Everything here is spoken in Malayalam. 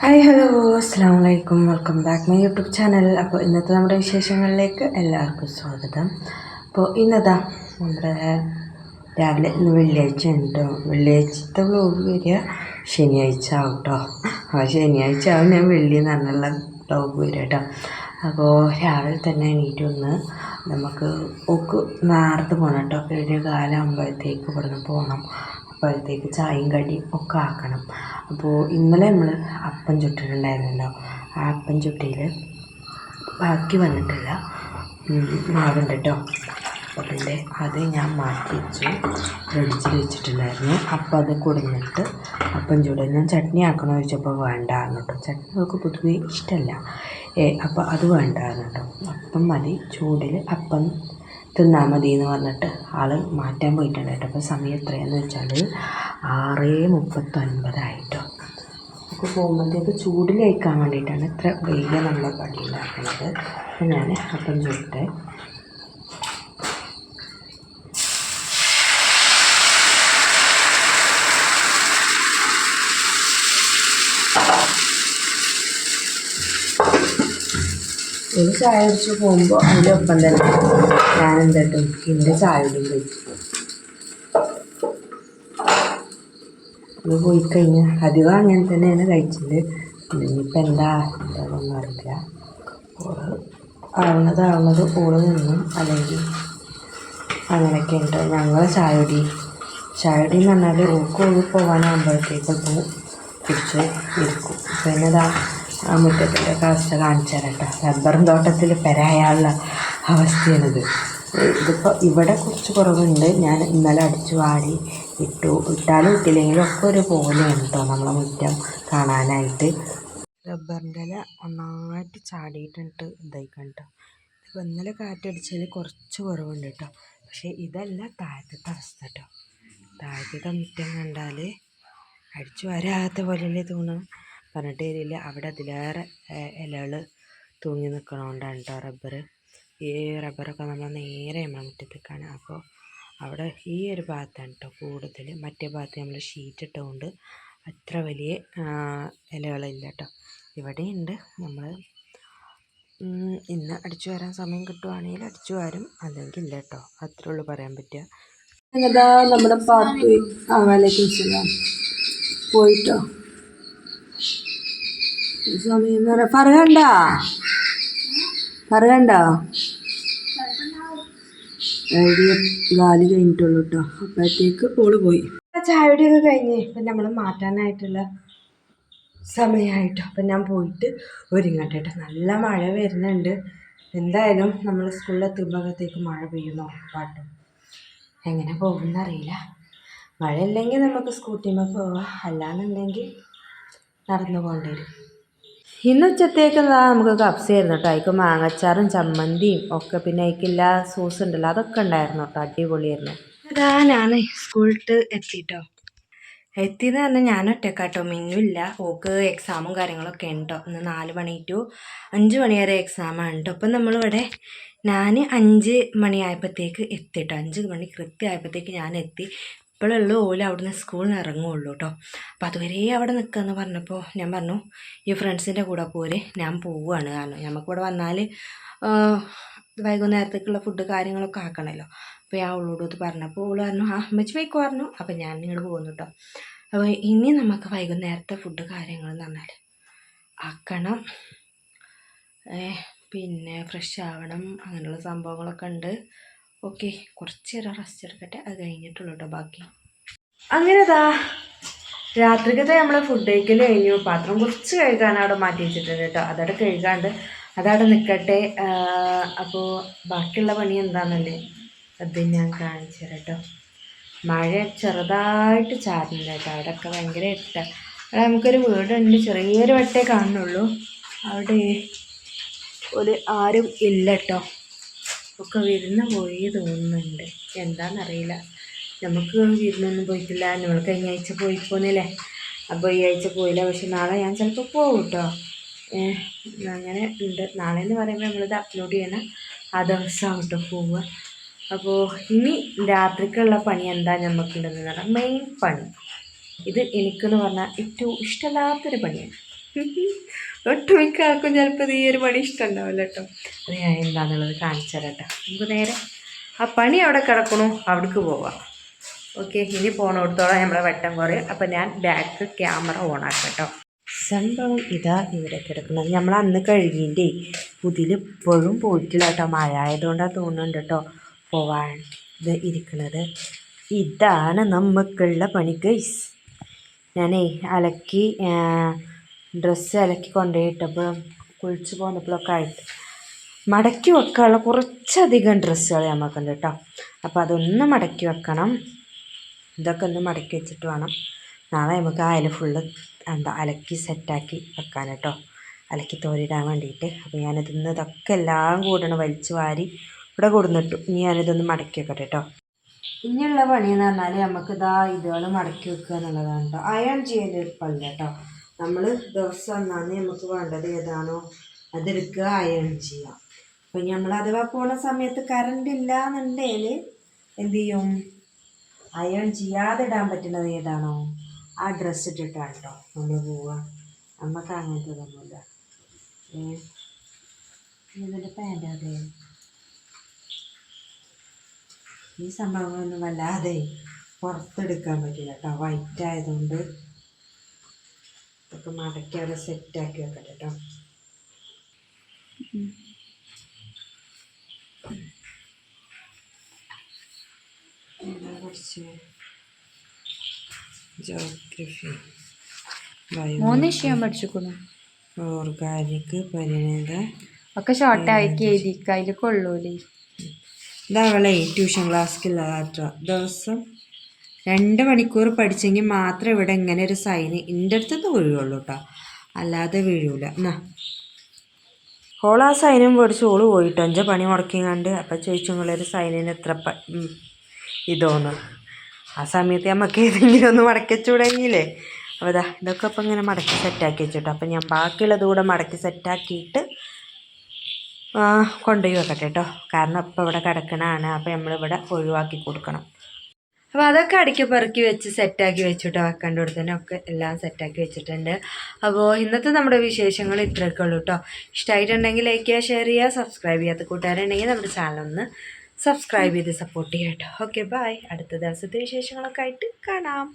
ഹായ് ഹലോ അസ്സാം വലൈക്കും welcome back my YouTube channel അപ്പോൾ ഇന്നത്തെ നമ്മുടെ വിശേഷങ്ങളിലേക്ക് എല്ലാവർക്കും സ്വാഗതം. അപ്പോൾ ഇന്നതാ നമ്മുടെ രാവിലെ ഇന്ന് വെള്ളിയാഴ്ച ഉണ്ടോ വെള്ളിയാഴ്ചത്തെ വ്ലോഗ് വരിക ശനിയാഴ്ച ആവും കേട്ടോ ആ ശനിയാഴ്ച ആവും ഞാൻ വെള്ളി എന്ന് പറഞ്ഞുള്ള വ്ലോഗ് വരിക കേട്ടോ അപ്പോൾ രാവിലെ തന്നെ എണീറ്റ് വന്ന് നമുക്ക് ഒക്കെ നേരത്തെ പോകണം കേട്ടോ ഏഴ് ഇവിടെ ഇവിടുന്ന് പോകണം അപ്പോഴത്തേക്ക് ചായയും കടിയും ഒക്കെ ആക്കണം. അപ്പോൾ ഇന്നലെ നമ്മൾ അപ്പം ചുട്ടിട്ടുണ്ടായിരുന്നല്ലോ. ആ അപ്പം ചുട്ടിയിൽ ബാക്കി വന്നിട്ടില്ല. മാവുണ്ട് കേട്ടോ അതിന്റെ അത് ഞാൻ മാറ്റി വെച്ചു ഫ്രിഡ്ജിൽ വെച്ചിട്ടുണ്ടായിരുന്നു. അപ്പം അത് കുടിഞ്ഞിട്ട് അപ്പം ചൂട്. ഞാൻ ചട്നി ആക്കണമെന്ന് ചോദിച്ചപ്പോൾ വേണ്ട കേട്ടോ ചട്നി നമുക്ക് പൊതുവേ ഇഷ്ടമല്ല ഏ അപ്പം അത് വേണ്ട കേട്ടോ അപ്പം മതി ചൂടിൽ അപ്പം തിന്നാൽ മതി എന്ന് പറഞ്ഞിട്ട് ആൾ മാറ്റാൻ പോയിട്ടുണ്ട് കേട്ടോ അപ്പോൾ സമയം എത്രയാണെന്ന് വെച്ചാൽ ആറ് മുപ്പത്തൊൻപതായിട്ടോ അപ്പോൾ പോകുമ്പോഴത്തേക്ക് ചൂടിൽ കഴിക്കാൻ വേണ്ടിയിട്ടാണ് ഇത്ര വലിയ നമ്മൾ കടി ഉണ്ടാക്കുന്നത് അപ്പം ഞാൻ അപ്പം ചുട്ട്. ഒരു ചായ കുടിച്ച് പോകുമ്പോൾ അതിന്റെ ഒപ്പം തന്നെ ഞാൻ എന്തായിട്ടും എന്റെ ചായ കുടിയും കഴിച്ചു അത് പോയി കഴിഞ്ഞാൽ അധികം അങ്ങനെ തന്നെയാണ് കഴിച്ചത്. ഇനിയിപ്പോൾ എന്താ എന്താണെന്നൊന്നും അറിയില്ല. ഓൾ ആവുന്നത് ആവുന്നത് ഓൾ നിന്നും അല്ലെങ്കിൽ അങ്ങനെയൊക്കെ ഉണ്ട് ഞങ്ങൾ ചായടി. ചായടി എന്ന് പറഞ്ഞാൽ ഓക്ക് ഓൾ പോകാനാകുമ്പോഴത്തേക്കൊക്കെ പിടിച്ച് ഇരിക്കും. പിന്നെ ഇതാ ആ മുറ്റത്തിന്റെ അവസ്ഥ കാണിച്ചു റബ്ബറും തോട്ടത്തിൽ പെരായുള്ള അവസ്ഥയാണിത്. ഇതിപ്പോൾ ഇവിടെ കുറച്ച് കുറവുണ്ട്. ഞാൻ ഇന്നലെ അടിച്ചു വാരി ഇട്ടു. ഇട്ടാലും ഇട്ടില്ലെങ്കിലും ഒക്കെ ഒരു പോലെയാണ് കേട്ടോ നമ്മളെ മുറ്റം കാണാനായിട്ട്. റബ്ബറിന്റെ ഇല ഒന്നായിട്ട് ചാടിയിട്ടുണ്ട്. ഇതായിക്കാം കേട്ടോ ഇപ്പോൾ ഇന്നലെ കാറ്റടിച്ചതിൽ കുറച്ച് കുറവുണ്ട് കേട്ടോ പക്ഷേ ഇതല്ല താഴത്തെ അവസ്ഥ കേട്ടോ താഴത്തെ മുറ്റം കണ്ടാൽ അടിച്ചു വരാത്ത പോലെയല്ലേ തോന്നുന്നു പറഞ്ഞിട്ട് കാര്യമില്ല. അവിടെ അതിലേറെ ഇലകൾ തൂങ്ങി നിൽക്കണോണ്ടാണ് കേട്ടോ റബ്ബർ ഈ റബ്ബറൊക്കെ നമ്മൾ നേരെ നമ്മളെ മുറ്റത്തേക്കാണ്. അപ്പോൾ അവിടെ ഈ ഒരു ഭാഗത്താണ് കേട്ടോ കൂടുതൽ. മറ്റേ ഭാഗത്ത് നമ്മൾ ഷീറ്റ് ഇട്ടുകൊണ്ട് അത്ര വലിയ ഇലകളില്ല കേട്ടോ ഇവിടെയുണ്ട് നമ്മൾ ഇന്ന് അടിച്ചു വരാൻ സമയം കിട്ടുവാണെങ്കിൽ അടിച്ചു വരും. അല്ലെങ്കിൽ ഇല്ല കേട്ടോ അത്രേ ഉള്ളൂ പറയാൻ പറ്റുക. നമ്മുടെ പാത്തു ആവാലേക്ക് പോയിട്ടോ. സമയം എന്ന് പറയാം പറയണ്ട എഴുതിയ ഗാലി കഴിഞ്ഞിട്ടുള്ളൂ കേട്ടോ അപ്പോഴത്തേക്ക് ഓൾ പോയി. ചായയുടെയൊക്കെ കഴിഞ്ഞ് ഇപ്പം നമ്മൾ മാറ്റാനായിട്ടുള്ള സമയമായിട്ടോ അപ്പം ഞാൻ പോയിട്ട് ഒരുങ്ങട്ടെ നല്ല മഴ വരുന്നുണ്ട്. എന്തായാലും നമ്മൾ സ്കൂളിൽ എത്തുമ്പോഴത്തേക്ക് മഴ പെയ്യുന്നു ഉറപ്പായിട്ടും. എങ്ങനെ പോകുമെന്നറിയില്ല മഴ ഇല്ലെങ്കിൽ നമുക്ക് സ്കൂട്ടിമ്മ പോവാം. അല്ലാന്നുണ്ടെങ്കിൽ നടന്നു പോകേണ്ടി വരും. ഇന്ന് ഉച്ചത്തേക്ക് നമുക്ക് കപ്സ ആയിരുന്നു കേട്ടോ അതിക്ക് മാങ്ങച്ചാറും ചമ്മന്തിയും ഒക്കെ പിന്നെ അതിക്കില്ല സോസ് ഉണ്ടല്ലോ അതൊക്കെ ഉണ്ടായിരുന്നു കേട്ടോ അടിപൊളിയായിരുന്നു. അതാ ഞാൻ സ്കൂളിട്ട് എത്തിട്ടോ. എത്തിയെന്ന് പറഞ്ഞാൽ ഞാൻ ഒറ്റക്കാട്ടോ മിന്നുമില്ല ഓക്ക് എക്സാമും കാര്യങ്ങളൊക്കെ ഉണ്ടോ ഇന്ന് നാല് മണി ടു അഞ്ച് മണി വരെ എക്സാമാണ് കേട്ടോ അപ്പം നമ്മളിവിടെ ഞാൻ അഞ്ച് മണിയായപ്പോഴത്തേക്ക് എത്തിട്ടോ അഞ്ച് മണി കൃത്യമായപ്പോഴത്തേക്ക് ഞാൻ എത്തി. ഇപ്പോഴുള്ളൂ ഓല അവിടുന്ന് സ്കൂളിൽ നിന്ന് ഇറങ്ങുള്ളൂ കേട്ടോ അപ്പം അതുവരെ അവിടെ നിൽക്കാമെന്ന് പറഞ്ഞപ്പോൾ ഞാൻ പറഞ്ഞു ഈ ഫ്രണ്ട്സിന്റെ കൂടെ പോര് ഞാൻ പോവുകയാണ് കാരണം നമുക്കിവിടെ വന്നാൽ വൈകുന്നേരത്തേക്കുള്ള ഫുഡ് കാര്യങ്ങളൊക്കെ ആക്കണമല്ലോ അപ്പോൾ ഞാൻ അവളോട് പറഞ്ഞപ്പോൾ അവൾ പറഞ്ഞു ആ അമ്മച്ചി വൈക്കു പറഞ്ഞു. അപ്പം ഞാൻ നിങ്ങൾ പോകുന്നു കേട്ടോ അപ്പോൾ ഇനി നമുക്ക് വൈകുന്നേരത്തെ ഫുഡ് കാര്യങ്ങൾ എന്ന് പറഞ്ഞാൽ ആക്കണം പിന്നെ ഫ്രഷ് ആവണം അങ്ങനെയുള്ള സംഭവങ്ങളൊക്കെ ഉണ്ട്. ഓക്കെ കുറച്ച് നേരം റെസ്റ്റ് എടുക്കട്ടെ. അത് കഴിഞ്ഞിട്ടുള്ളൂ കേട്ടോ ബാക്കി. അങ്ങനെതാ രാത്രിക്കത്തെ നമ്മൾ ഫുഡ് കഴിക്കൽ കഴിഞ്ഞു. പാത്രം കുറച്ച് കഴുകാൻ അവിടെ മാറ്റി വെച്ചിട്ടുണ്ട് കേട്ടോ അതവിടെ കഴുകാണ്ട് അതവിടെ നിൽക്കട്ടെ അപ്പോൾ ബാക്കിയുള്ള പണി എന്താണെന്നല്ലേ അത് ഞാൻ കാണിച്ചു കേട്ടോ മഴ ചെറുതായിട്ട് ചാരുന്നുണ്ട് കേട്ടോ അവിടെയൊക്കെ ഭയങ്കര ഇട്ട. അവിടെ നമുക്കൊരു വീടുണ്ട്. ചെറിയൊരു വട്ടേ കാണുന്നുള്ളൂ. അവിടെ ഒരു ആരും ഇല്ല കേട്ടോ ഒക്കെ വിരുന്ന് പോയി തോന്നുന്നുണ്ട്. എന്താണെന്നറിയില്ല നമുക്ക് വിരുന്നൊന്നും പോയിട്ടില്ല. നമ്മൾ കഴിഞ്ഞ ആഴ്ച പോയി പോന്നില്ലേ അപ്പോൾ ഈ ആഴ്ച പോയില്ല. പക്ഷെ നാളെ ഞാൻ ചിലപ്പോൾ പോകും കേട്ടോ അങ്ങനെ ഉണ്ട്. നാളെ എന്ന് പറയുമ്പോൾ നമ്മളിത് അപ്ലോഡ് ചെയ്യണം ആ ദിവസം കേട്ടോ പോവുക. അപ്പോൾ ഇനി രാത്രിക്കുള്ള പണി എന്താ നമുക്കുണ്ടെന്ന് പറഞ്ഞാൽ മെയിൻ പണി. ഇത് എനിക്കെന്ന് പറഞ്ഞാൽ ഏറ്റവും ഇഷ്ടമില്ലാത്തൊരു പണിയാണ്. ഒട്ടുമിക്ക ആൾക്കും ചിലപ്പോൾ ഈ ഒരു പണി ഇഷ്ടമുണ്ടാവില്ല കേട്ടോ. അത് ഞാൻ എന്താണെന്നുള്ളത് കാണിച്ചു തരാം കേട്ടോ. നമുക്ക് നേരെ ആ പണി അവിടെ കിടക്കണു അവിടേക്ക് പോവാം. ഓക്കെ ഇനി പോണോടത്തോളം നമ്മളെ വെട്ടം കുറയും. അപ്പം ഞാൻ ബാക്ക് ക്യാമറ ഓൺ ആക്കാം കേട്ടോ. സംഭവം ഇതാ ഇവിടെ കിടക്കുന്നത് നമ്മൾ അന്ന് കഴുകിന്റെ പുതിൽ ഇപ്പോഴും പോയിട്ടില്ല കേട്ടോ. മഴ ആയതുകൊണ്ടാണ് തോന്നുന്നുണ്ട് കേട്ടോ പോവാൻ ഇത് ഇരിക്കുന്നത് ഇതാണ് നമുക്കുള്ള പണി ഗൈസ് ഞാനേ അലക്കി ഡ്രസ്സ് അലക്കി കൊണ്ടുപോയിട്ടപ്പോഴും കുളിച്ച് പോന്നപ്പോഴൊക്കെ ആയിട്ട് മടക്കി വെക്കാനുള്ള കുറച്ചധികം ഡ്രസ്സുകൾ നമുക്കുണ്ട് കേട്ടോ. അപ്പോൾ അതൊന്ന് മടക്കി വെക്കണം. ഇതൊക്കെ ഒന്ന് മടക്കി വെച്ചിട്ട് വേണം. നാളെ നമുക്ക് അയൽ ഫുള്ള് എന്താ അലക്കി സെറ്റാക്കി വെക്കാൻ കേട്ടോ. അലക്കി തോരിടാൻ വേണ്ടിയിട്ട്. അപ്പോൾ ഞാനിതൊന്ന് ഇതൊക്കെ എല്ലാം കൂടണം വലിച്ചു വാരി ഇവിടെ കൊടുന്നിട്ടു. ഇനി ഞാനിതൊന്ന് മടക്കി വെക്കട്ടെ കേട്ടോ. ഇനിയുള്ള പണിയെന്ന് പറഞ്ഞാൽ നമുക്ക് ഇതാ ഇതുകൾ മടക്കി വെക്കുക എന്നുള്ളതാണ് കേട്ടോ. അയൺ ചെയ്യൽ എളുപ്പമല്ല കേട്ടോ. നമ്മൾ ദിവസം ഒന്നാന്ന് നമുക്ക് വേണ്ടത്? ഏതാണോ അതെടുക്കുക അയൺ ചെയ്യുക. അപ്പം നമ്മൾ അഥവാ പോണ സമയത്ത് കറണ്ട് ഇല്ല എന്നുണ്ടെങ്കിൽ എന്ത് ചെയ്യും? അയൺ ചെയ്യാതെ ഇടാൻ പറ്റുന്നത് ഏതാണോ? ആ ഡ്രസ്സ് ഇട്ടിട്ടാണ് കേട്ടോ നമ്മൾ പോവുക. നമുക്ക് അങ്ങനത്തെ ഒന്നുമില്ല ഏ? ഇതിന്റെ പാന്റ് അതെ. ഈ സംഭവങ്ങളൊന്നും വല്ലാതെ പുറത്തെടുക്കാൻ പറ്റില്ല കേട്ടോ വൈറ്റ് ആയതുകൊണ്ട് ഇതൊക്കെ മടക്കി അവിടെ സെറ്റാക്കി വെക്കട്ടെ കേട്ടോ കുറച്ച് ജോഗ്രഫി മൂന്ന് വിഷയം പഠിച്ചിരിക്കുന്നു ഓർഗാനിക് പരിണിത ഒക്കെ ഷോർട്ടാക്കി എഴുതിക്ക അതിൽ കൊള്ളൂലേ. ഇതവളെ ട്യൂഷൻ ക്ലാസ്സിലുള്ളതാട്ടോ ദിവസം രണ്ട് മണിക്കൂർ പഠിച്ചെങ്കിൽ മാത്രം ഇവിടെ ഇങ്ങനെ ഒരു സൈന് എന്റെ അടുത്ത് വീഴുള്ളൂ കേട്ടോ അല്ലാതെ വീഴൂല. എന്നാ ഓൾ ആ സൈനും മേടിച്ച് ഓൾ പോയിട്ടോ. അഞ്ച പണി മുടക്കിങ്ങാണ്ട് അപ്പം ചോദിച്ചു നിങ്ങളൊരു സൈനിന് എത്ര ഇതോന്ന്. ആ സമയത്ത് നമുക്ക് ഏതെങ്കിലും ഒന്ന് മടക്കി വെച്ചുകൂടെങ്കിലേ അപ്പോൾ ഇതാ ഇതൊക്കെ അപ്പം ഇങ്ങനെ മടക്കി സെറ്റാക്കി വെച്ചിട്ടോ. അപ്പം ഞാൻ ബാക്കിയുള്ളത് കൂടെ മടക്കി സെറ്റാക്കിയിട്ട് കൊണ്ടുപോയി വെക്കട്ടെ കേട്ടോ കാരണം ഇപ്പം ഇവിടെ കിടക്കണതാണ് അപ്പോൾ നമ്മളിവിടെ ഒഴിവാക്കി കൊടുക്കണം. അപ്പോൾ അതൊക്കെ അടുക്കി പെറുക്കി വെച്ച് സെറ്റാക്കി വെച്ചിട്ട് വെക്കേണ്ട തന്നെ ഒക്കെ എല്ലാം സെറ്റാക്കി വെച്ചിട്ടുണ്ട്. അപ്പോൾ ഇന്നത്തെ നമ്മുടെ വിശേഷങ്ങൾ ഇത്രയൊക്കെ ഉള്ളൂ കേട്ടോ ഇഷ്ടമായിട്ടുണ്ടെങ്കിൽ ലൈക്ക് ചെയ്യുക ഷെയർ ചെയ്യുക സബ്സ്ക്രൈബ് ചെയ്യാത്ത കൂട്ടുകാരുണ്ടെങ്കിൽ നമ്മുടെ ചാനൽ ഒന്ന് സബ്സ്ക്രൈബ് ചെയ്ത് സപ്പോർട്ട് ചെയ്യാം കേട്ടോ ഓക്കെ ബൈ അടുത്ത ദിവസത്തെ വിശേഷങ്ങളൊക്കെ ആയിട്ട് കാണാം.